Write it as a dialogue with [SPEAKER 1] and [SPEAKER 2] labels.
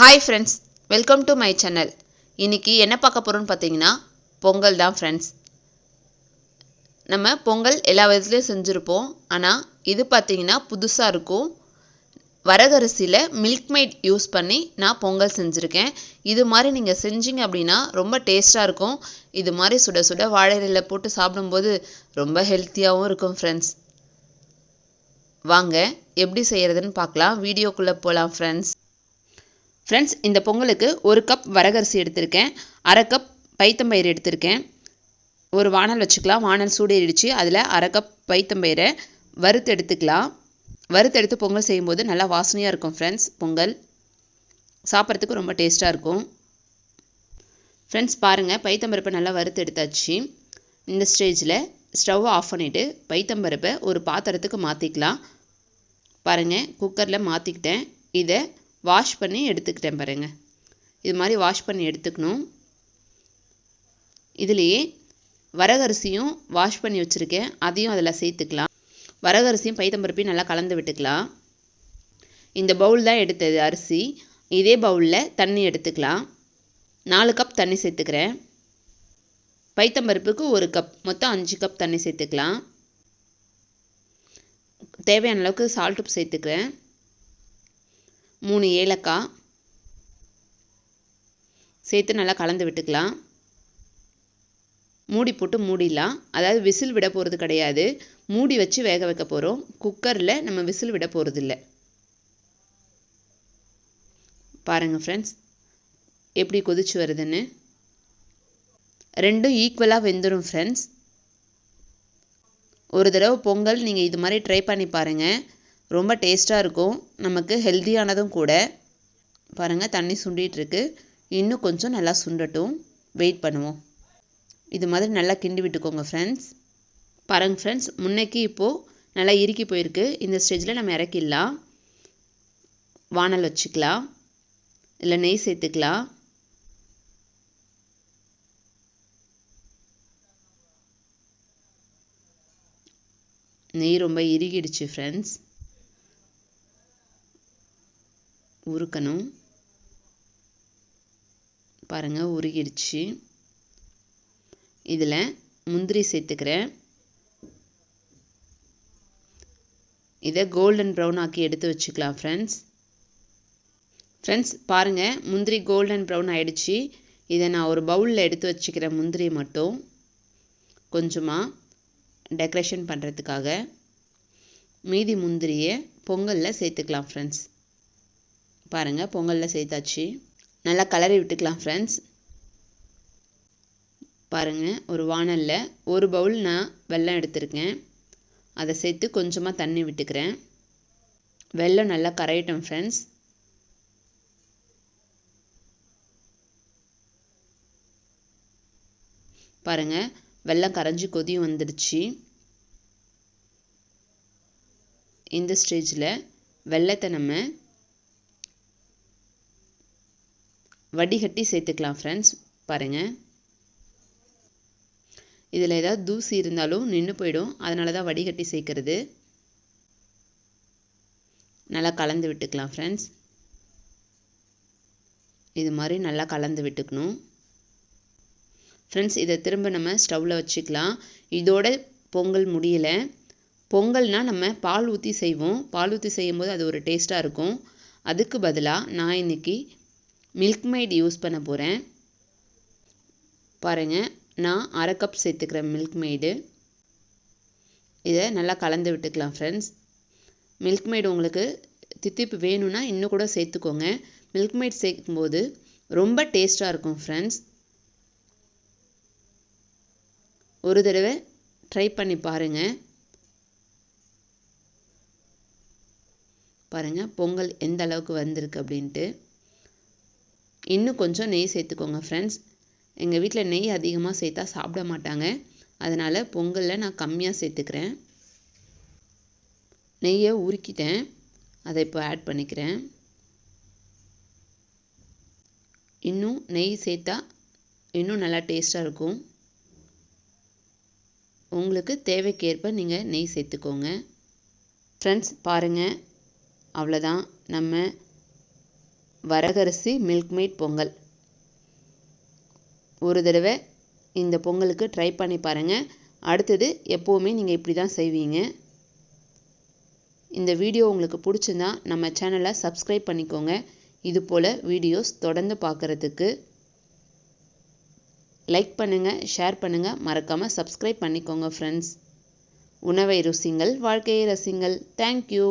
[SPEAKER 1] Hi friends welcome to my channel இன்னைக்கு என்ன பார்க்க போகிறோன்னு பார்த்தீங்கன்னா பொங்கல் தான் ஃப்ரெண்ட்ஸ் நம்ம பொங்கல் எல்லா விதத்துலேயும் செஞ்சுருப்போம். ஆனால் இது பார்த்தீங்கன்னா புதுசாக இருக்கும். வரகரிசியில் மில்க் மைட் யூஸ் பண்ணி நான் பொங்கல் செஞ்சுருக்கேன். இது மாதிரி நீங்கள் செஞ்சீங்க அப்படின்னா ரொம்ப டேஸ்ட்டாக இருக்கும். இது மாதிரி சுட சுட வாழை போட்டு சாப்பிடும்போது ரொம்ப ஹெல்த்தியாகவும் இருக்கும் ஃப்ரெண்ட்ஸ் வாங்க எப்படி செய்கிறதுன்னு பார்க்கலாம். வீடியோக்குள்ளே போகலாம் ஃப்ரெண்ட்ஸ் ஃப்ரெண்ட்ஸ் இந்த பொங்கலுக்கு ஒரு கப் வரகரிசி எடுத்திருக்கேன். அரை கப் பைத்தம்பயிறு எடுத்திருக்கேன். ஒரு வானல் வச்சுக்கலாம். வானல் சூடேறிடுச்சு. அதில் அரை கப் பைத்தம்பயிரை வறுத்து எடுத்துக்கலாம். வறுத்து எடுத்து பொங்கல் செய்யும்போது நல்லா வாசனையாக இருக்கும் ஃப்ரெண்ட்ஸ் பொங்கல். சாப்பிட்றதுக்கு ரொம்ப டேஸ்ட்டாக இருக்கும். ஃப்ரெண்ட்ஸ் பாருங்கள் பைத்தம்பருப்பை நல்லா வறுத்து எடுத்தாச்சு. இந்த ஸ்டேஜில் ஸ்டவ்வை ஆஃப் பண்ணிவிட்டு பைத்தம்பருப்பை ஒரு பாத்திரத்துக்கு மாற்றிக்கலாம் பாருங்கள் குக்கரில் மாற்றிக்கிட்டேன் இதை வாஷ் பண்ணி எடுத்துக்கிட்டேன் பாருங்கள் இது மாதிரி வாஷ் பண்ணி எடுத்துக்கணும். இதுலேயே வரகரிசியும் வாஷ் பண்ணி வச்சுருக்கேன். அதையும் அதில் சேர்த்துக்கலாம். வரகரிசியும் பைத்தம்பருப்பையும் நல்லா கலந்து விட்டுக்கலாம். இந்த பவுல் தான் எடுத்தது அரிசி. இதே பவுலில் தண்ணி எடுத்துக்கலாம். நாலு கப் தண்ணி சேர்த்துக்கிறேன். பைத்தம்பருப்புக்கு ஒரு கப் மொத்தம் அஞ்சு கப் தண்ணி சேர்த்துக்கலாம். தேவையான அளவுக்கு சால்ட்டு சேர்த்துக்கிறேன் மூணு ஏலக்காய் சேர்த்து நல்லா கலந்து விட்டுக்கலாம். மூடி போட்டு மூடிடலாம். அதாவது விசில் விட போகிறது கிடையாது. மூடி வச்சு வேக வைக்க போகிறோம் குக்கரில் நம்ம விசில் விட இல்லை பாருங்கள் ஃப்ரெண்ட்ஸ் எப்படி கொதிச்சு வருதுன்னு. ரெண்டும் ஈக்குவலாக வெந்துடும் ஃப்ரெண்ட்ஸ் ஒரு தடவை பொங்கல் நீங்கள் இது மாதிரி ட்ரை பண்ணி பாருங்கள் ரொம்ப டேஸ்ட்டாக இருக்கும். நமக்கு ஹெல்த்தியானதும் கூட. பாருங்கள் தண்ணி சுண்டிகிட்ருக்கு இன்னும் கொஞ்சம் நல்லா சுண்டட்டும். வெயிட் பண்ணுவோம். இது மாதிரி நல்லா கிண்டி விட்டுக்கோங்க ஃப்ரெண்ட்ஸ் பாருங்க ஃப்ரெண்ட்ஸ் முன்னைக்கு இப்போது நல்லா இறுக்கி போயிருக்கு. இந்த ஸ்டேஜில் நம்ம இறக்கிடலாம். வானல் வச்சுக்கலாம். இல்லை நெய் சேர்த்துக்கலாம். நெய் ரொம்ப இறுகிடுச்சு ஃப்ரெண்ட்ஸ் உருக்கணும். பாருங்கள் உருகிடுச்சு. இதில் முந்திரி சேர்த்துக்கிறேன். இதை கோல்டன் ப்ரௌன் ஆக்கி எடுத்து வச்சுக்கலாம் ஃப்ரெண்ட்ஸ் ஃப்ரெண்ட்ஸ் பாருங்கள் முந்திரி கோல்டன் ப்ரௌன் ஆகிடுச்சு இதை நான் ஒரு பவுலில் எடுத்து வச்சுக்கிறேன் முந்திரி மட்டும் கொஞ்சமாக டெக்கரேஷன் பண்ணுறதுக்காக மீதி முந்திரியை பொங்கலில் சேர்த்துக்கலாம் ஃப்ரெண்ட்ஸ் பாருங்கள் பொங்கலில் சேர்த்தாச்சு. நல்லா கலரி விட்டுக்கலாம் ஃப்ரெண்ட்ஸ் பாருங்கள் ஒரு வானலில் ஒரு பவுல் நான் வெல்லம் எடுத்திருக்கேன். அதை சேர்த்து கொஞ்சமாக தண்ணி விட்டுக்கிறேன். வெல்லம் நல்லா கரையட்டும் ஃப்ரெண்ட்ஸ் பாருங்கள் வெல்லம் கரைஞ்சி கொதியும் வந்துடுச்சு. இந்த ஸ்டேஜில் வெள்ளத்தை நம்ம வடிகட்டி சேர்த்துக்கலாம் ஃப்ரெண்ட்ஸ் பாருங்கள் இதில் ஏதாவது தூசி இருந்தாலும் நின்று போயிடும். அதனால தான் வடிகட்டி சேர்க்கறது. நல்லா கலந்து விட்டுக்கலாம் ஃப்ரெண்ட்ஸ் இது மாதிரி நல்லா கலந்து விட்டுக்கணும். ஃப்ரெண்ட்ஸ் இதை திரும்ப நம்ம ஸ்டவ்வில் வச்சுக்கலாம். இதோட பொங்கல் முடியலை. பொங்கல்னால் நம்ம பால் ஊற்றி செய்வோம். பால் ஊற்றி செய்யும்போது அது ஒரு டேஸ்ட்டாக இருக்கும். அதுக்கு பதிலாக நான் இன்றைக்கி மில்க் மைட் யூஸ் பண்ண போகிறேன் பாருங்கள் நான் அரை கப் சேர்த்துக்கிறேன் மில்க் மெய்டு இதை நல்லா கலந்து விட்டுக்கலாம் ஃப்ரெண்ட்ஸ் மில்க் மெய்டு உங்களுக்கு தித்திப்பு வேணும்னா இன்னும் கூட சேர்த்துக்கோங்க. மில்க் மெய்ட் சேர்க்கும்போது ரொம்ப டேஸ்ட்டாக இருக்கும் ஃப்ரெண்ட்ஸ் ஒரு தடவை ட்ரை பண்ணி பாருங்கள் பாருங்கள் பொங்கல் எந்த அளவுக்கு வந்திருக்கு அப்படின்ட்டு. இன்னும் கொஞ்சம் நெய் சேர்த்துக்கோங்க ஃப்ரெண்ட்ஸ் எங்கள் வீட்டில் நெய் அதிகமாக சேர்த்தா சாப்பிட மாட்டாங்க. அதனால் பொங்கலில் நான் கம்மியாக சேர்த்துக்கிறேன். நெய்யை உருக்கிட்டேன். அதை இப்போ ஆட் பண்ணிக்கிறேன். இன்னும் நெய் சேர்த்தா இன்னும் நல்லா டேஸ்ட்டாக இருக்கும். உங்களுக்கு தேவைக்கேற்ப நீங்கள் நெய் சேர்த்துக்கோங்க. ஃப்ரெண்ட்ஸ் பாருங்கள் அவ்வளோதான் நம்ம வரகரிசி மில்க் பொங்கல். ஒரு தடவை இந்த பொங்கலுக்கு ட்ரை பண்ணி பாருங்கள் அடுத்தது எப்போவுமே நீங்கள் இப்படி தான் செய்வீங்க. இந்த வீடியோ உங்களுக்கு பிடிச்சிருந்தா நம்ம சேனலை சப்ஸ்கிரைப் பண்ணிக்கோங்க. இது போல் வீடியோஸ் தொடர்ந்து பார்க்குறதுக்கு லைக் பண்ணுங்கள் ஷேர் பண்ணுங்கள் மறக்காமல் சப்ஸ்கிரைப் பண்ணிக்கோங்க ஃப்ரெண்ட்ஸ் உணவை ருசிங்கள் வாழ்க்கையை ரசிங்கள். தேங்க்யூ